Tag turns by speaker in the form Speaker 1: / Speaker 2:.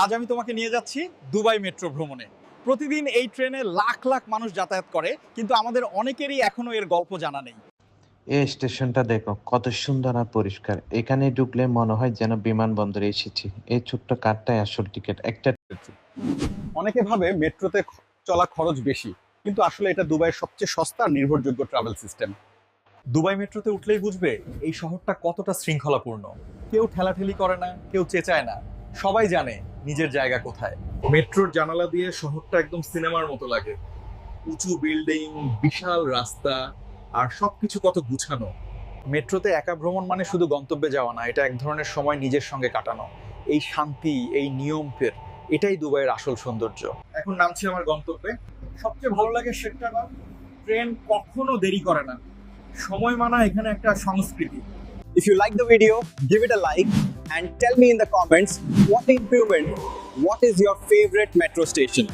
Speaker 1: আজ আমি তোমাকে নিয়ে যাচ্ছি দুবাই মেট্রো ভ্রমণে। প্রতিদিন এই ট্রেনে লাখ লাখ মানুষ যাতায়াত করে কিন্তু আমাদের অনেকেরই এখনও এর গল্প জানা নেই।
Speaker 2: এই স্টেশনটা দেখো কত সুন্দর আর পরিষ্কার। এখানে ঢুকলে মনে হয় যেন বিমানবন্দরে এসেছি। এই ছোট্ট কারটাই আসল টিকিট একটা
Speaker 1: অনেকে ভাবে মেট্রোতে চলা খরচ বেশি কিন্তু আসলে এটা দুবাইয়ের সবচেয়ে সস্তা নির্ভরযোগ্য ট্রাভেল সিস্টেম দুবাই মেট্রোতে উঠলেই বুঝবে এই শহরটা কতটা শৃঙ্খলাপূর্ণ। কেউ ঠেলাঠেলি করে না কেউ চেঁচায় না। সবাই জানে নিজের জায়গা কোথায়? মেট্রোর জানালা দিয়ে শহরটা একদম সিনেমার মতো লাগে। উঁচু বিল্ডিং, বিশাল রাস্তা, আর সবকিছু কত গুছানো। মেট্রোতে একা ভ্রমণ মানে শুধু গন্তব্যে যাওয়া না, এটা এক ধরনের সময় নিজের সঙ্গে কাটানো। এই শান্তি, এই নিয়ম ফের, এটাই দুবাইয়ের আসল সৌন্দর্য। এখন নামছি আমার গন্তব্যে। সবচেয়ে ভালো লাগে সেটা ট্রেন কখনো দেরি করে না। সময় মানা এখানে একটা সংস্কৃতি।
Speaker 3: If you like the video, give it a like and tell me in the comments what improvement, what is your favorite metro station.